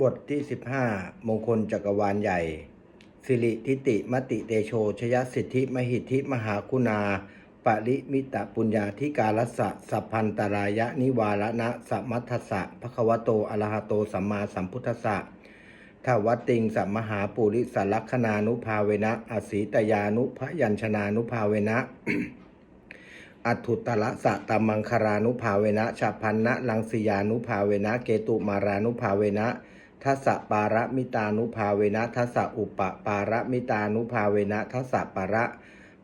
บทที่ 15 มงคลจักรวาลใหญ่ สิริทิติมติเตโชชยสิทธิมหิทธิมหาคุณา ปริมิตะปุญญาธิการสสะสัพพันตรายะนิวารณะสัมมัทสสะภควโตอรหะโตสัมมาสัมพุทธสสะทวัติงสัมมหาปุริสลักขณานุภาเวนะอสีตยานุพยัญชนานุภาเวนะอัตุตละสะตมังคารานุภาเวนะชาพันนะลังสียานุภาเวนะ เกตุมารานุภาเวนะ ทัสสะปาระมิตานุภาเวนะทัสสะอุปปาระมิตานุภาเวนะทัสสะปาระ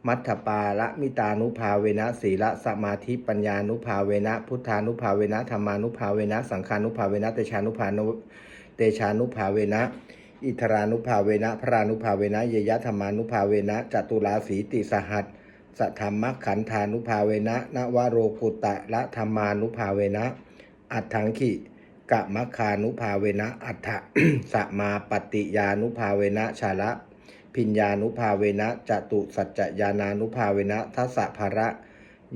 มัทธปาระมิตานุภาเวนะศีละสมาธิปัญญานุภาเวนะพุทธานุภาเวนะธรรมานุภาเวนะสังฆานุภาเวนะเตชานุภานุเตชานุภาเวนะ อิทรานุภาเวนะพรานุภาเวนะเยยะธรรมานุภาเวนะจตุราสีติสหัสสธรรมขันธานุภาเวนะนวโรกุตะละธรรมานุภาเวนะอัตถังขิ กะมัคานุภาเวนะอัฏฐสมาปฏิยานุภาเวนะชาละ พิญญานุภาเวนะจตุสัจจยานานุภาเวนะทัสสะภระ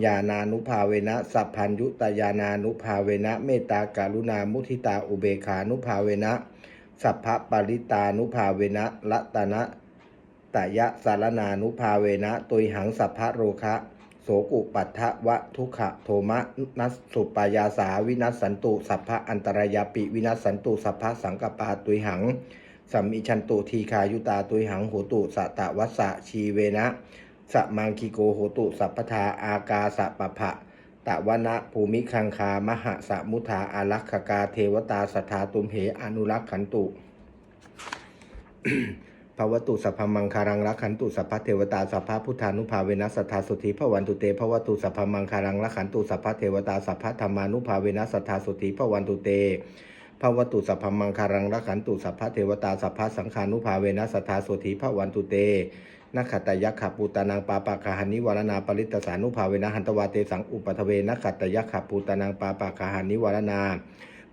ญาณานุภาเวนะสัพพัญยุตยานานุภาเวนะเมตตากรุณามุทิตาอุเบขานุภาเวนะสัพพะปริตานุภาเวนะละตนะตยะสารนานุภาเวนะตุยหังสัพพะโรคะ โสกุปัฏฐวะทุขะโทมะนัสสุปายาสาวินัสสันตุสัพพะอันตรายาปิวินัสสันตุสัพพะสังกปาตุยหังสัมมิชันตุทีคายุตาตุยหังโหตุสตะวัสสะชีเวนะสมังคิโกโหตุสัพพทาอากาสะปะภะตะวนะภูมิคังคามหะสะมุทาอารักขกาเทวตาสทธาตุมเหอนุรักขันตุ ภวตุสัพพมังคารังรักขันตุสัพพเทวตาสัพพพุทธานุภาเวนัสทธาสุธีพระวันตุเตภวตุสัพพมังคารังรักขันตุสัพพเทวตาสัพพธรรมานุภาเวนัสทธาสุธีพระวันตุเตภวตุสัพพมังคารังรักขันตุสัพพเทวตาสัพพสังฆานุภาเวนัสทธาสุธีพระวันตุเตนักขตยักขปูตานังปาปะคาหานิวารณาปริตตสานุภาเวนะหันตวาเตสังอุปทเวนักขตยักขปูตานังปาปะคาหานิวารณา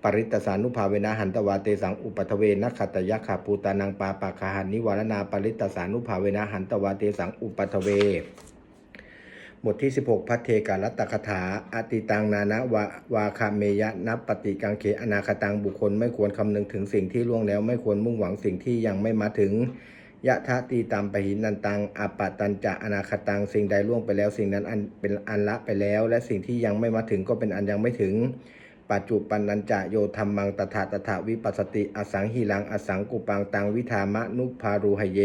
ปริตสานุภาเวนะหันตวาเตสังอุปทเวนักขตยักขาปูตานังปาปาคาหันนิวารณาปริตสานุภาเวนะหันตวาเตสังอุปทเวบทที่ 16 พัทเทกาลตคถาอติตังนานาวาวาคาเมยะนับปฏิกังเขอนาคตังบุคคลไม่ควรคำนึงถึงสิ่งที่ล่วงแล้วไม่ควรมุ่งหวังสิ่งที่ยังไม่มาถึงยะทะตีตามปหินันตังอปปตันจะอนาคตังสิ่งใดล่วงไปแล้ว สิ่งนั้นอันเป็นอันละไปแล้ว และสิ่งที่ยังไม่มาถึงก็เป็นอันยังไม่ถึง ปัจจุปันนันจะโยธรรมังตถาตถาวิปัสสติ อสังหิลัง อสังกุปังตังวิธามะนุภารูหเย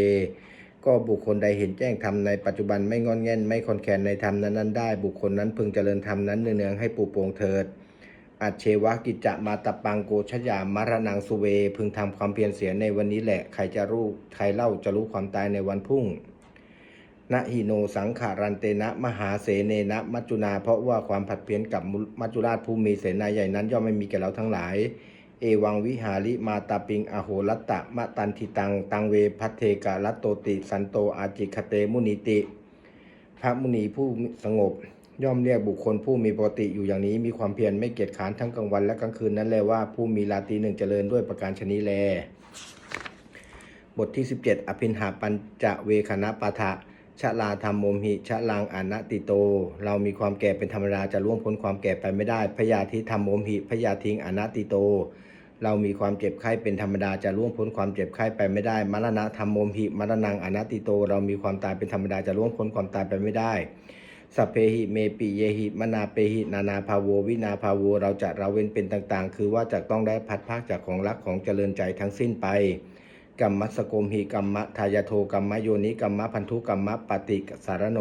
ก็บุคคลใดเห็นแจ้งธรรมในปัจจุบันไม่งอนแง่นไม่คอนแคนในธรรมนั้นๆได้ บุคคลนั้นพึงเจริญธรรมนั้นเนืองๆให้ปูโปรงเถิด อัจเชวะกิจจะมาตปังโกชยามารนังสุเว พึงทำความเพียรเสียในวันนี้แหละ ใครจะรู้ใครเล่าจะรู้ความตายในวันพรุ่ง นะหิโนสังขารันเตนะมหาเสเนนะ มัจจุนา เพราะว่าความผัดเพี้ยนกับมัจจุราชผู้มีเสนาใหญ่นั้น ย่อมไม่มีแก่เราทั้งหลาย เอวังวิหาริมาตาปิงอโหรัตตะมะตันทิตัง ตังเวพัทเทกาลัตโตติสันโตอาจิคเตมุนิติ พระมุนีผู้สงบ ย่อมเรียกบุคคลผู้มีปกติอยู่อย่างนี้มีความเพียรไม่เกียจขานทั้งกลางวันและกลางคืนนั้นแลว่าผู้มีราตรีหนึ่งเจริญด้วยประการชนีแล บทที่ 17 อภินหาปัญจเวคณะปะทะ ชะลาธรรมโมหิชะลังอนัตติโต เรามีความแก่เป็นธรรมดาจะล่วงพ้นความแก่ไปไม่ได้ พยาธิธรรมโมหิพยาทิงอนัตติโต เรามีความเจ็บไข้เป็นธรรมดาจะล่วงพ้นความเจ็บไข้ไปไม่ได้ มรณะธรรมโมหิมรณังอนัตติโต เรามีความตายเป็นธรรมดาจะล่วงพ้นความตายไปไม่ได้สัพเพหิเมปิเยหิมนาเปหินานาภาโววินาภาโวเราจะเราเว้นเป็นต่างๆ คือว่าจะต้องได้พัดภาคจากของรักของเจริญใจทั้งสิ้นไป กัมมัสโกมหิกัมมะทายาโทกัมมโยนิกัมมะพันธุกัมมะปฏิสารโน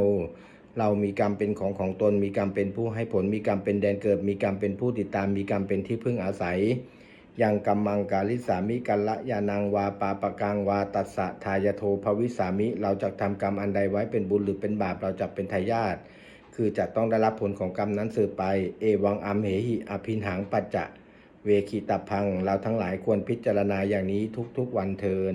เรามีกรรมเป็นของของตน มีกรรมเป็นผู้ให้ผล มีกรรมเป็นแดนเกิด มีกรรมเป็นผู้ติดตาม มีกรรมเป็นที่พึ่งอาศัยยังกัมมังกาลิสามิกัลละยานังวาปาปะกังวาตัสสะทายาโทภวิสามิ เราจะทำกรรมอันใดไว้เป็นบุญหรือเป็นบาปเราจะเป็นทายาทคือจะต้องได้รับผลของกรรมนั้นสืบไป เอวังอัมเหหิอภินหังปัจจะ เวคิตพัง เราทั้งหลายควรพิจารณาอย่างนี้ทุกๆวันเทิน